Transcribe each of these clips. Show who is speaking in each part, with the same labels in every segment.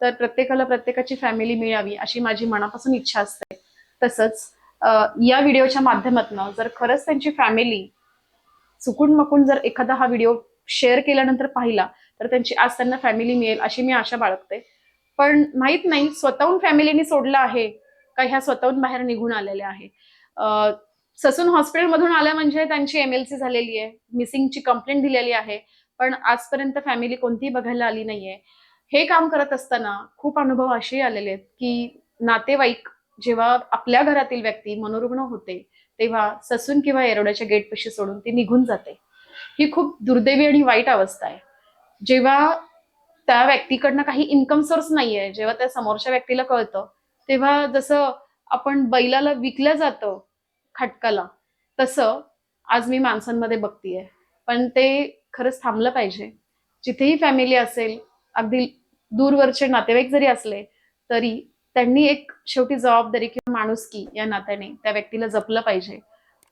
Speaker 1: तर प्रत्येकाला प्रत्येकाची फॅमिली मिळावी अशी माझी मनापासून इच्छा असते. तसंच या व्हिडिओच्या माध्यमातून जर खरंच त्यांची फॅमिली चुकून मकून जर एखादा हा व्हिडिओ शेअर केल्यानंतर पाहिला तर त्यांची आज त्यांना फॅमिली मिळेल अशी मी आशा बाळगते. पण माहीत नाही स्वतःहून फॅमिलीने सोडलं आहे का ह्या स्वतःहून बाहेर निघून आलेल्या आहे? ससून हॉस्पिटलमधून आल्या म्हणजे त्यांची एमएलसी झालेली आहे मिसिंगची कंप्लेंट दिलेली आहे पण आजपर्यंत फॅमिली कोणतीही बघायला आली नाहीये. हे काम करत असताना खूप अनुभव असे आलेले आहेत की नातेवाईक जेव्हा आपल्या घरातील व्यक्ती मनोरुग्ण होते तेव्हा ससून किंवा येरवड्याच्या गेटपाशी सोडून ती निघून जाते. ही खूप दुर्दैवी आणि वाईट अवस्था आहे. जेव्हा त्या व्यक्तीकडनं काही इन्कम सोर्स नाहीये जेव्हा त्या समोरच्या व्यक्तीला कळतं तेव्हा जसं आपण बैलाला विकलं जातं खटकाला तसं आज मी माणसांमध्ये बघतीये. पण ते खरंच थांबलं पाहिजे. जिथेही फॅमिली असेल अगदी दूरवरचे नातेवाईक जरी असले तरी त्यांनी एक शेवटी जबाबदारी किंवा माणुसकी या नात्याने त्या व्यक्तीला जपलं पाहिजे.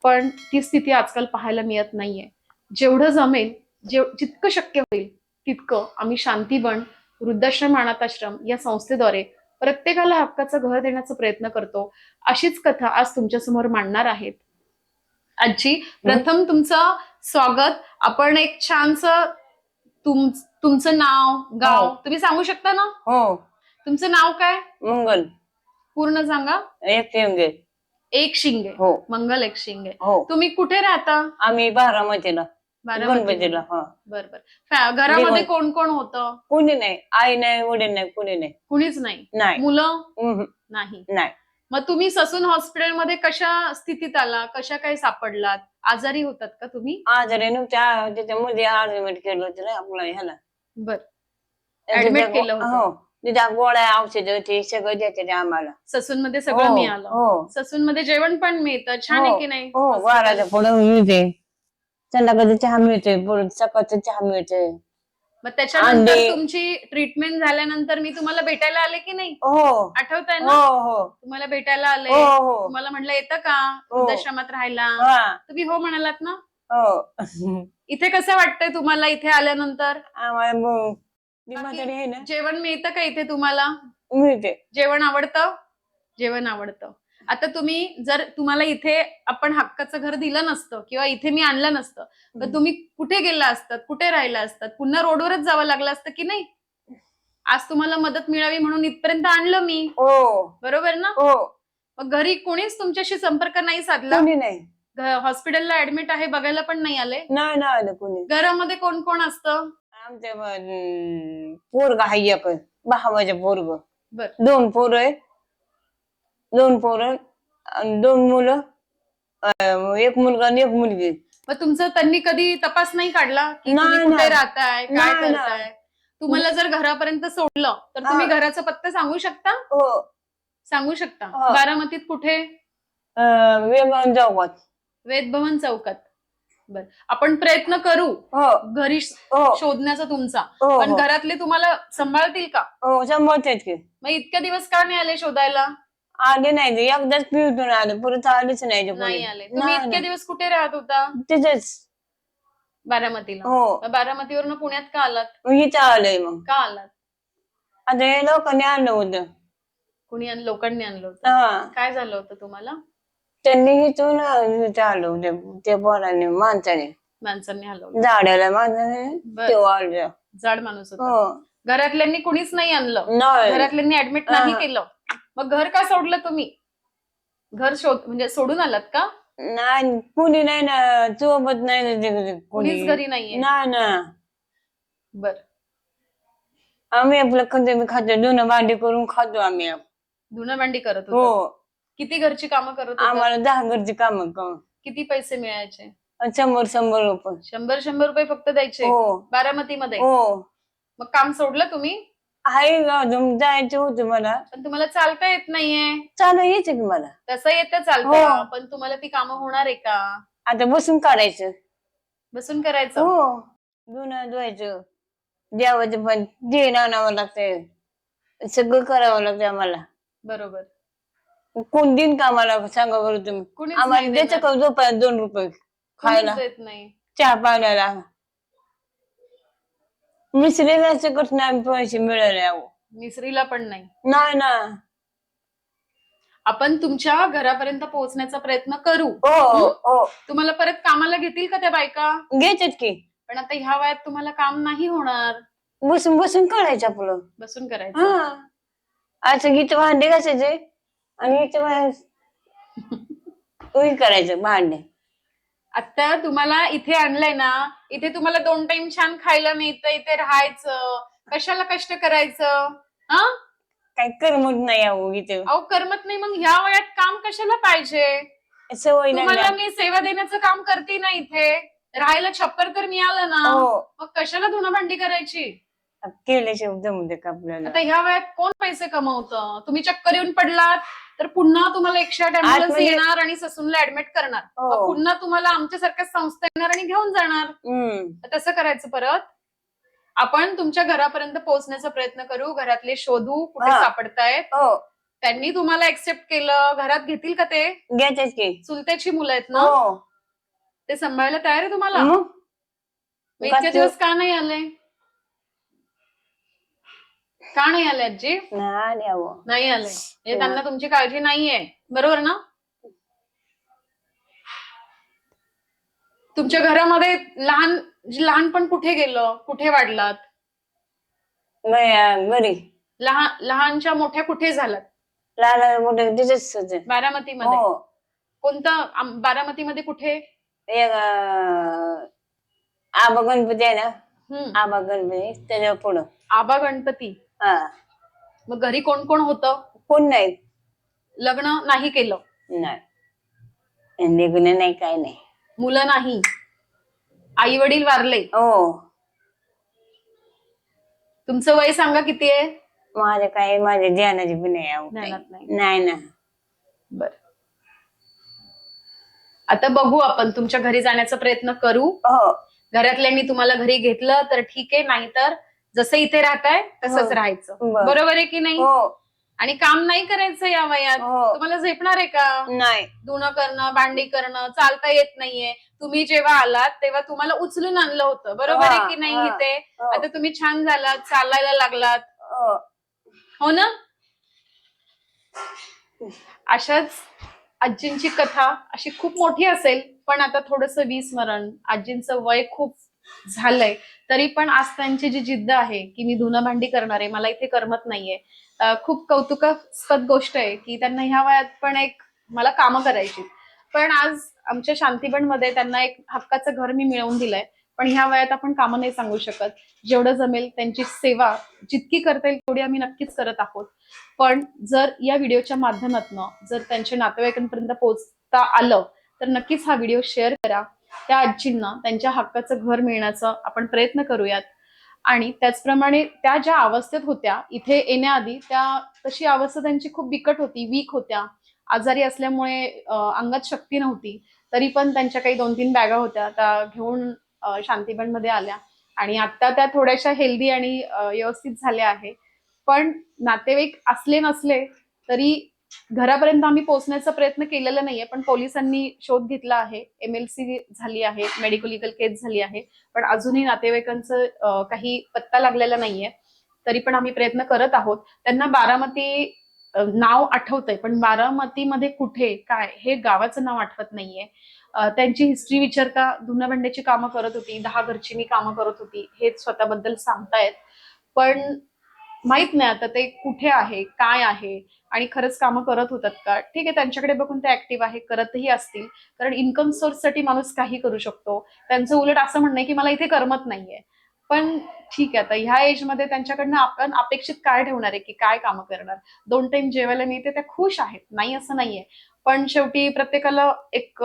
Speaker 1: पण ती स्थिती आजकाल पाहायला मिळत नाहीये. जेवढं जमेल जेव जितकं शक्य होईल तितकं आम्ही शांतीबन वृद्धाश्रम अनाथाश्रम या संस्थेद्वारे प्रत्येकाला हक्काचं घर देण्याचा प्रयत्न करतो. अशीच कथा आज तुमच्यासमोर मांडणार आहेत. आजी प्रथम तुमचं स्वागत. आपण एक छानस तुम तुमचं नाव गाव
Speaker 2: हो.
Speaker 1: तुम्ही सांगू शकता ना?
Speaker 2: हो.
Speaker 1: तुमचं नाव काय?
Speaker 2: मंगल.
Speaker 1: पूर्ण सांगा.
Speaker 2: एक येंगे
Speaker 1: एक शिंगे.
Speaker 2: हो.
Speaker 1: मंगल एक शिंगे.
Speaker 2: हो.
Speaker 1: तुम्ही कुठे राहता?
Speaker 2: आम्ही बारामतीला.
Speaker 1: बारामतीला.
Speaker 2: गणपतीला हा.
Speaker 1: बर बर. फॅ- घरामध्ये. कोण कोण होतं?
Speaker 2: कोणी नाही. आई नाही वडील नाही कोणी नाही.
Speaker 1: कुणीच नाही?
Speaker 2: नाही.
Speaker 1: मुलं?
Speaker 2: उम्हम.
Speaker 1: नाही.
Speaker 2: नाही.
Speaker 1: मग तुम्ही ससून हॉस्पिटलमध्ये कशा स्थितीत आला? कशा काय सापडलात? आजारी होतात का तुम्ही?
Speaker 2: आजारी नव्हत्या त्याच्यामध्ये ऍडमिट केलं होतं ना आपलं ह्याला.
Speaker 1: बर.
Speaker 2: त्याच्या-
Speaker 1: केलं होतं.
Speaker 2: हो. तिच्या गोळ्या औषध ते सगळं द्यायचे ते आम्हाला.
Speaker 1: ससून मध्ये सगळं
Speaker 2: हो,
Speaker 1: मिळालं.
Speaker 2: हो.
Speaker 1: ससून मध्ये जेवण पण मिळतं. छान
Speaker 2: हो,
Speaker 1: आहे की नाही?
Speaker 2: हो. पुढे मिळते. संध्याकाळी चहा मिळते परत सकाळचं चहा मिळते
Speaker 1: मग त्याच्यानंतर
Speaker 2: अंडे.
Speaker 1: तुमची ट्रीटमेंट झाल्यानंतर मी तुम्हाला भेटायला आले की नाही?
Speaker 2: हो.
Speaker 1: आठवत आहे
Speaker 2: हो
Speaker 1: ना
Speaker 2: हो.
Speaker 1: तुम्हाला भेटायला आले.
Speaker 2: हो हो.
Speaker 1: तुम्हाला म्हटलं येतं का?
Speaker 2: हो.
Speaker 1: वृद्धाश्रमात राहायला?
Speaker 2: हा.
Speaker 1: तुम्ही हो म्हणालात ना?
Speaker 2: हो.
Speaker 1: इथे कसं वाटतंय तुम्हाला इथे आल्यानंतर?
Speaker 2: आम्हाला मग ती
Speaker 1: बाकी-
Speaker 2: म्हातारी आहे ना.
Speaker 1: जेवण मिळतं का इथे तुम्हाला?
Speaker 2: मिळते.
Speaker 1: जेवण आवडतं? जेवण आवडतं. आता तुम्ही जर तुम्हाला इथे आपण हक्काचं घर दिलं नसतं किंवा इथे मी आणलं नसतं तर
Speaker 2: हम्म.
Speaker 1: तुम्ही कुठे गेला असतात कुठे राहिला असतात? पुन्हा रोडवरच जावं लागलं असतं की नाही? आज तुम्हाला मदत मिळावी म्हणून इथपर्यंत आणलं मी.
Speaker 2: हो.
Speaker 1: बरोबर ना?
Speaker 2: हो.
Speaker 1: मग घरी कोणीच तुमच्याशी संपर्क नाही साधला?
Speaker 2: कोणी नाही.
Speaker 1: हॉस्पिटलला ऍडमिट आहे बघायला पण नाही आले?
Speaker 2: नाही नाही आलं कोणी.
Speaker 1: घरामध्ये कोण कोण असतं?
Speaker 2: आमच्या पोरग आहे एक. भावाचे पोरग.
Speaker 1: बर.
Speaker 2: दोन पोर आहे. दोन पोर दोन मुलं. अं, एक मुलगा आणि एक मुलगी.
Speaker 1: मग तुमचं त्यांनी कधी तपास नाही काढला? की तुम्ही
Speaker 2: नाही,
Speaker 1: कुठे
Speaker 2: नाही.
Speaker 1: राहताय? काय
Speaker 2: नाही, नाही.
Speaker 1: करताय? तुम्हाला जर घरापर्यंत सोडलं तर तुम्ही
Speaker 2: हा.
Speaker 1: घराचा पत्ता सांगू शकता?
Speaker 2: हो.
Speaker 1: सांगू शकता?
Speaker 2: हा.
Speaker 1: बारामतीत कुठे?
Speaker 2: अं, वेगळं जाऊयात
Speaker 1: वेदभवन चौकात. बर. आपण प्रयत्न करू.
Speaker 2: हो.
Speaker 1: घरी
Speaker 2: हो.
Speaker 1: शोधण्याचा तुमचा.
Speaker 2: हो
Speaker 1: पण
Speaker 2: हो.
Speaker 1: घरातले तुम्हाला सांभाळतील का?
Speaker 2: हो की
Speaker 1: मग इतक्या दिवस का नाही आले शोधायला?
Speaker 2: आले नाही ते. एकदाच पिऊन आले. परत आलेच नाही ते
Speaker 1: नाही. आले. तुम्ही
Speaker 2: नाही,
Speaker 1: इतके
Speaker 2: नाही.
Speaker 1: दिवस कुठे राहत होता?
Speaker 2: तिथेच.
Speaker 1: बारामतीला.
Speaker 2: हो.
Speaker 1: मग बारामतीवरनं पुण्यात का आलात?
Speaker 2: मग इथं आलंय मग.
Speaker 1: का आलात?
Speaker 2: आता हे लोकांनी आणलं होतं.
Speaker 1: कुणी आण- लोकांनी आणलं होतं.
Speaker 2: हा.
Speaker 1: काय झालं होतं तुम्हाला?
Speaker 2: त्यांनी इथून इथं आलं ते पोरांनी माणसाने.
Speaker 1: माणसांनी हलवलं.
Speaker 2: झाडाला माणसाने
Speaker 1: बर.
Speaker 2: ते वाढलं
Speaker 1: जाड माणूस होता.
Speaker 2: हो.
Speaker 1: घरातल्यांनी कुणीच नाही आणलं.
Speaker 2: नाही.
Speaker 1: घरातल्यांनी ऍडमिट नाही
Speaker 2: हा.
Speaker 1: केलं. मग घर का सोडलं तुम्ही? घर शोध म्हणजे सोडून आलात का?
Speaker 2: नाही कुणी नाही ना सोबत नाही ना तिकडे
Speaker 1: कुणीच
Speaker 2: कुणी
Speaker 1: घरी नाहीये.
Speaker 2: नाही ना.
Speaker 1: बर.
Speaker 2: आम्ही आपलं खातो मी खातो दोन भांडी करून खातो आम्ही.
Speaker 1: धुणं भांडी करत
Speaker 2: हो.
Speaker 1: किती घरची कामं करत होता
Speaker 2: आम्हाला दहा घरची काम
Speaker 1: किती पैसे मिळायचे?
Speaker 2: शंभर शंभर रुपये.
Speaker 1: शंभर शंभर रुपये फक्त द्यायचे?
Speaker 2: हो.
Speaker 1: बारामतीमध्ये?
Speaker 2: हो.
Speaker 1: मग काम सोडलं तुम्ही?
Speaker 2: आहे अजून जायचं होतं मला.
Speaker 1: पण तुम्हाला चालता येत नाहीये.
Speaker 2: चालू यायचं की मला.
Speaker 1: तसं येतं चालतं.
Speaker 2: हो.
Speaker 1: पण तुम्हाला ती कामं होणार आहे का?
Speaker 2: आता बसून काढायचं.
Speaker 1: बसून करायचं?
Speaker 2: हो. धुणं धुवायचं. देवाचं पण. जे आणावं लागतंय. सगळं करावं लागतं आम्हाला.
Speaker 1: बरोबर.
Speaker 2: कोण दिन का आम्हाला? सांगा बरं तुम्ही.
Speaker 1: कुणीच
Speaker 2: आम्हाला
Speaker 1: नाही
Speaker 2: द्यायचं
Speaker 1: देणार.
Speaker 2: का झोपाय दोन रुपये खायला.
Speaker 1: कुणीच देत नाही.
Speaker 2: चहा पाण्याला. मिसरीला सकट नाही पैसे मिळाले अहो.
Speaker 1: मिसरीला पण नाही.
Speaker 2: नाही ना.
Speaker 1: आपण तुमच्या घरापर्यंत पोहोचण्याचा प्रयत्न करू.
Speaker 2: हो हो?
Speaker 1: तुम्हाला परत कामाला घेतील का त्या बायका?
Speaker 2: घेतात की.
Speaker 1: पण आता ह्या वयात तुम्हाला काम नाही होणार.
Speaker 2: बसून बसून काढायचं आपलं.
Speaker 1: बसून करायचं.
Speaker 2: हा. असं गीत भांडे घासायचे. आणि उई करायचं भांडे
Speaker 1: आता तुम्हाला इथे आणलंय ना इथे तुम्हाला दोन टाइम छान खायला मिळतं इथे राहायचं. कशाला कष्ट करायचं? हा?
Speaker 2: काही करमत नाही अहो इथे.
Speaker 1: अहो करमत नाही मग ह्या वयात काम कशाला पाहिजे?
Speaker 2: सवय नाही
Speaker 1: तुम्हाला. मी सेवा देण्याचं काम करते ना इथे. राहायला छप्पर तर मिळालं ना.
Speaker 2: हो.
Speaker 1: मग कशाला धुणं भांडी करायची?
Speaker 2: केल्याशिवाय जमू दे का आपल्याला.
Speaker 1: आता ह्या वयात कोण पैसे कमवतं? तुम्ही चक्कर येऊन पडलात. तर पुन्हा तुम्हाला एकशे आठ ambulance
Speaker 2: आतमध्ये-
Speaker 1: येणार आणि ससूनला ऍडमिट करणार.
Speaker 2: हो.
Speaker 1: मग पुन्हा तुम्हाला आमच्यासारख्या संस्था येणार आणि घेऊन जाणार.
Speaker 2: हम्म.
Speaker 1: तर तसं करायचं परत. आपण तुमच्या घरापर्यंत पोहोचण्याचा प्रयत्न करू. घरातले शोधू कुठे
Speaker 2: हा.
Speaker 1: सापडतायत.
Speaker 2: हो.
Speaker 1: त्यांनी तुम्हाला एक्सेप्ट केलं. घरात घेतील का ते?
Speaker 2: घ्यायचंच की.
Speaker 1: चुलत्याची मुलं आहेत ना?
Speaker 2: हो.
Speaker 1: ते सांभाळायला तयार आहे तुम्हाला?
Speaker 2: मग?
Speaker 1: इतके
Speaker 2: का-
Speaker 1: दिवस का नाही आले? का नाही आले आजी?
Speaker 2: नाही अहो.
Speaker 1: नाही आले. म्हणजे त्यांना तुमची काळजी नाहीये. बरोबर ना? तुमच्या घरामध्ये लहान जे लहानपण कुठे गेलं? कुठे वाढलात?
Speaker 2: ब- बरी
Speaker 1: लहान लहानच्या मोठ्या कुठे झालात
Speaker 2: लहान मोठे तिथेच होते
Speaker 1: बारामतीमध्ये.
Speaker 2: हो.
Speaker 1: कोणतं आम- बारामतीमध्ये कुठे?
Speaker 2: एक अं, आबा गणपती आहे ना?
Speaker 1: हम्म.
Speaker 2: आबा गणपती त्याच्या पुढं.
Speaker 1: आबा गणपती. मग घरी कोण कोण होतं?
Speaker 2: कोण नाही
Speaker 1: लग्न नाही केलं.
Speaker 2: नाही. निघून नाही काय नाही.
Speaker 1: मुलं नाही. आई वडील वारले.
Speaker 2: हो.
Speaker 1: तुमचं वय सांगा किती आहे?
Speaker 2: माझे काय माझ्या ध्यानाची पण नाही.
Speaker 1: नाही.
Speaker 2: ना.
Speaker 1: बर. आता बघू आपण तुमच्या घरी जाण्याचा प्रयत्न करू.
Speaker 2: हो.
Speaker 1: घरातल्यांनी तुम्हाला घरी घेतलं तर ठीक आहे. नाहीतर जसं इथे राहताय तसंच
Speaker 2: हो.
Speaker 1: राहायचं.
Speaker 2: बर.
Speaker 1: बरोबर आहे की नाही?
Speaker 2: हो.
Speaker 1: आणि काम नाही करायचं या वयात?
Speaker 2: हो.
Speaker 1: तुम्हाला झेपणार आहे का?
Speaker 2: नाही.
Speaker 1: धुणं करणं भांडी करणं चालता येत नाहीये. तुम्ही जेव्हा आलात तेव्हा तुम्हाला उचलून आणलं होतं. बरोबर आहे की नाही
Speaker 2: हा,
Speaker 1: इथे?
Speaker 2: हो.
Speaker 1: आता तुम्ही छान झालात चालायला लागलात.
Speaker 2: हो.
Speaker 1: हो ना? अशाच आजींची कथा अशी खूप मोठी असेल पण आता थोडस विस्मरण. आजींचं वय खूप झालंय. तरी पण आज त्यांची जी जिद्द आहे की मी धुणं भांडी करणार आहे मला इथे करमत नाहीये. खूप कौतुकास्पद गोष्ट आहे की त्यांना ह्या वयात पण एक मला कामं करायची पण आज आमच्या शांतीबनमध्ये त्यांना एक हक्काचं घर मी मिळवून दिलंय पण ह्या वयात आपण कामं नाही सांगू शकत. जेवढं जमेल त्यांची सेवा जितकी करता येईल तेवढी आम्ही नक्कीच करत आहोत. पण जर या व्हिडिओच्या माध्यमातून जर त्यांच्या नातेवाईकांपर्यंत पोहोचता आलं तर नक्कीच हा व्हिडिओ शेअर करा. त्या आजींना त्यांच्या हक्काचं घर मिळण्याचा आपण प्रयत्न करूयात. आणि त्याचप्रमाणे त्या ज्या अवस्थेत होत्या इथे येण्याआधी त्या तशी अवस्था त्यांची खूप बिकट होती वीक होत्या. आजारी असल्यामुळे अंगात शक्ती नव्हती. तरी पण त्यांच्या काही दोन तीन बॅगा होत्या त्या घेऊन शांतीबनमध्ये आल्या. आणि आता त्या थोड्याशा हेल्दी आणि व्यवस्थित झाल्या आहे. पण नातेवाईक असले नसले तरी घरापर्यंत आम्ही पोहोचण्याचा प्रयत्न केलेला नाहीये पण पोलिसांनी शोध घेतला आहे. एम एल सी झाली आहे मेडिकल लिगल केस झाली आहे पण अजूनही नातेवाईकांचं काही पत्ता लागलेला नाहीये. तरी पण आम्ही प्रयत्न करत आहोत. त्यांना बारामती नाव आठवतंय पण बारामतीमध्ये कुठे काय हे गावाचं नाव आठवत नाहीये. त्यांची हिस्ट्री विचारता धुणं कामं करत होती दहा घरची मी कामं करत होती हे स्वतःबद्दल सांगतायत. पण माहीत नाही आता ते कुठे आहे काय आहे आणि खरंच कामं करत होतात का? ठीक आहे त्यांच्याकडे बघून ते ऍक्टिव्ह आहे करतही असतील. कारण इन्कम सोर्ससाठी माणूस काही करू शकतो. त्यांचं उलट असं म्हणणं आहे की मला इथे करमत नाहीये. पण ठीक आहे आता ह्या एजमध्ये त्यांच्याकडनं आपण अपेक्षित काय ठेवणार आहे की काय कामं करणार? दोन टाइम जेवायला मिळते त्या खुश आहेत. नाही असं नाहीये. पण शेवटी प्रत्येकाला एक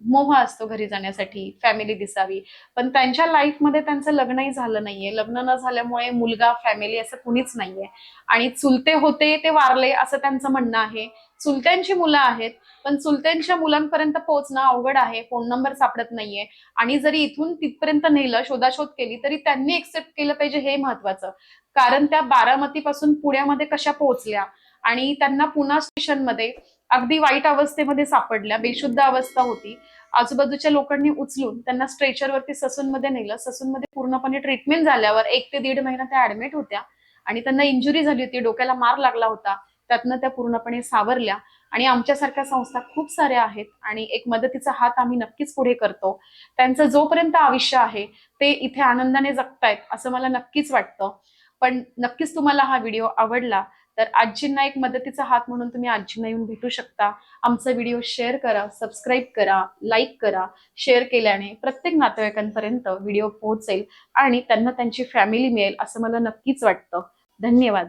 Speaker 1: मोह असतो घरी जाण्यासाठी फॅमिली दिसावी. पण त्यांच्या लाईफमध्ये त्यांचं लग्नही झालं नाहीये. लग्न न झाल्यामुळे मुलगा फॅमिली असं कुणीच नाहीये. आणि चुलते होते ते वारले असं त्यांचं म्हणणं आहे. चुलत्यांची मुलं आहेत पण चुलत्यांच्या मुलांपर्यंत पोहोचणं अवघड आहे. फोन नंबर सापडत नाहीये. आणि जरी इथून तिथपर्यंत नेलं शोधाशोध केली तरी त्यांनी एक्सेप्ट केलं पाहिजे हे महत्वाचं. कारण त्या बारामतीपासून पुण्यामध्ये कशा पोहोचल्या? आणि त्यांना पुन्हा स्टेशनमध्ये अगदी वाईट अवस्थेमध्ये सापडल्या बेशुद्ध अवस्था होती. आजूबाजूच्या लोकांनी उचलून त्यांना स्ट्रेचरवरती ससूनमध्ये नेलं. ससूनमध्ये पूर्णपणे ट्रीटमेंट झाल्यावर एक ते दीड महिना त्या ऍडमिट होत्या आणि त्यांना इंजुरी झाली होती. डोक्याला मार लागला होता. त्यातनं त्या पूर्णपणे सावरल्या. आणि आमच्यासारख्या संस्था खूप साऱ्या आहेत आणि एक मदतीचा हात आम्ही नक्कीच पुढे करतो. त्यांचं जोपर्यंत आयुष्य आहे ते इथे आनंदाने जगतायत असं मला नक्कीच वाटतं. पण नक्कीच तुम्हाला हा व्हिडिओ आवडला तर आजींना एक मदतीचा हात म्हणून तुम्ही आजींना येऊन भेटू शकता. आमचा व्हिडिओ शेअर करा सबस्क्राईब करा लाईक करा शेअर केल्याने प्रत्येक नातेवाईकांपर्यंत व्हिडिओ पोहोचेल आणि त्यांना त्यांची फॅमिली मिळेल असं मला नक्कीच वाटतं. धन्यवाद.